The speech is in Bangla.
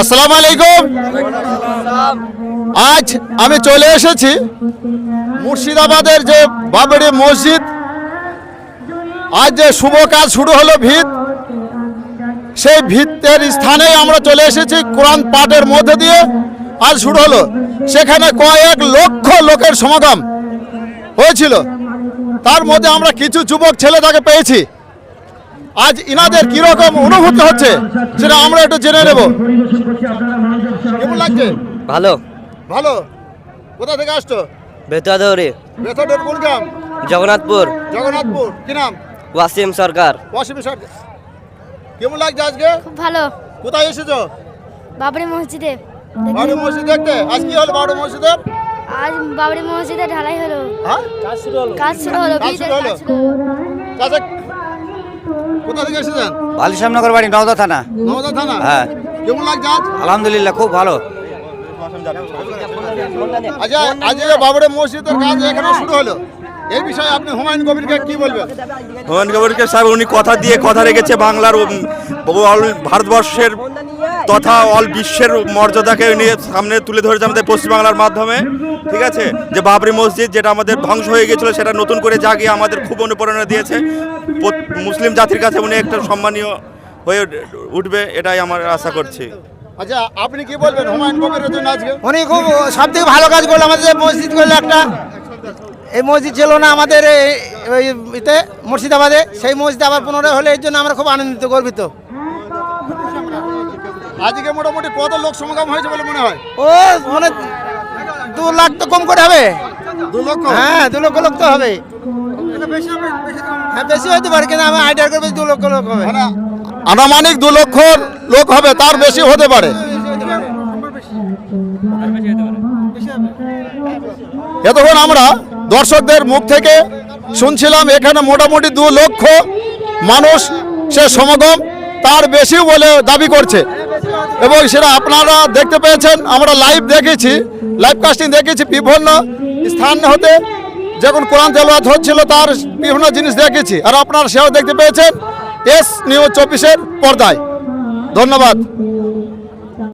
আসসালামু আলাইকুম। আজ আমি চলে এসেছি মুর্শিদাবাদের যে বাবরি মসজিদ। আজ যে শুভ কাজ শুরু হলো ভিত, সেই ভিতের স্থানেই আমরা চলে এসেছি কোরআন পাঠের মধ্যে দিয়ে। আজ শুরু হলো। সেখানে কয়েক লক্ষ লোকের সমাগম হয়েছিল। তার মধ্যে আমরা কিছু যুবক ছেলে তাকে পেয়েছি। আজ ইনাদের কীরকম অনুভূতি হচ্ছে সেটা আমরা একটু জেনে নেব। কেমন লাগছে? ভালো। ভালো? কোথা থেকে আসছো? বেতুয়া দৌড়ি বেথরের কোন গ্রাম? জগন্নাথপুর। জগন্নাথপুর। কি নাম? ওয়াসিম সরকার। ওয়াসিম সরকার। কেমন লাগছে আজকে? খুব ভালো। কোথায় এসেছ? বাবরি মসজিদে। বারো মসজিদ দেখতে? আজ কি হলো বারো মসজিদের আজ বাবরি মসজিদে ঢালাই হলো। হ্যাঁ? কাজ শুরু হলো। কাজ শুরু হলো? কাজ শুরু হলো। কোথা থেকে এসেছেন? বালিশ্যামনগর বাড়ি নওদা থানা। নওদা থানা? হ্যাঁ। কেমন লাগছে আজ? আলহামদুলিল্লাহ খুব ভালো। আচ্ছা আজ বাবরে মসজিদের কাজ এখানে শুরু হলো এই বিষয়ে আপনি হুমায়ুন কবিরকে কি বলবেন? হুমায়ুন কবিরকে সাহেব উনি কথা দিয়ে কথা রেখেছে বাংলার ভারতবর্ষের তথা অল বিশ্বের মর্যাদাকে উনি সামনে তুলে ধরেছে আমাদের পশ্চিমবাংলার মাধ্যমে ঠিক আছে? যে বাবরি মসজিদ যেটা আমাদের ধ্বংস হয়ে গেছিল সেটা নতুন করে জাগিয়ে আমাদের খুব অনুপ্রেরণা দিয়েছে। মুসলিম জাতির কাছে উনি একটা সম্মানীয় হয়ে উঠবে এটাই আমার আশা করছি। আচ্ছা আপনি কি বলবেন হুমায়ুন কবিরের জন্য আজকে? উনি খুব সব থেকে ভালো কাজ করল আমাদের মসজিদ করল একটা। এই মসজিদ ছিল না আমাদের এই- ওই ইতে মুর্শিদাবাদে। সেই মসজিদ আবার পুনরায় হলে এর জন্য আমরা খুব আনন্দিত গর্বিত। আজকে মোটামুটি কত লোক সমাগম হয়েছে বলে মনে হয়? ও মানে দু লাখ তো কম করে হবে। দু লক্ষ? হ্যাঁ দু লক্ষ লোক তো হবে। হ্যাঁ বেশি হতে পারে কিন্তু আমি আইডিয়া করব দু লক্ষ লোক হবে। মানে আনুমানিক দু লক্ষ লোক হবে তার বেশি হতে পারে। এতক্ষণ আমরা দর্শকদের মুখ থেকে শুনছিলাম এখানে মোটামুটি দু লক্ষ মানুষ সে সমাগম তার বেশি বলে দাবি করছে। এবং সেটা আপনারা দেখতে পেয়েছেন, আমরা লাইভ দেখেছি লাইভ কাস্টিং দেখেছি, বিভিন্ন স্থান হতে। যখন কোরআন তেলাওয়াত হচ্ছিল, তার বিভিন্ন জিনিস দেখেছি, আর আপনারা সেও দেখতে পেয়েছেন এস নিউজ চব্বিশের পর্দায়। ধন্যবাদ।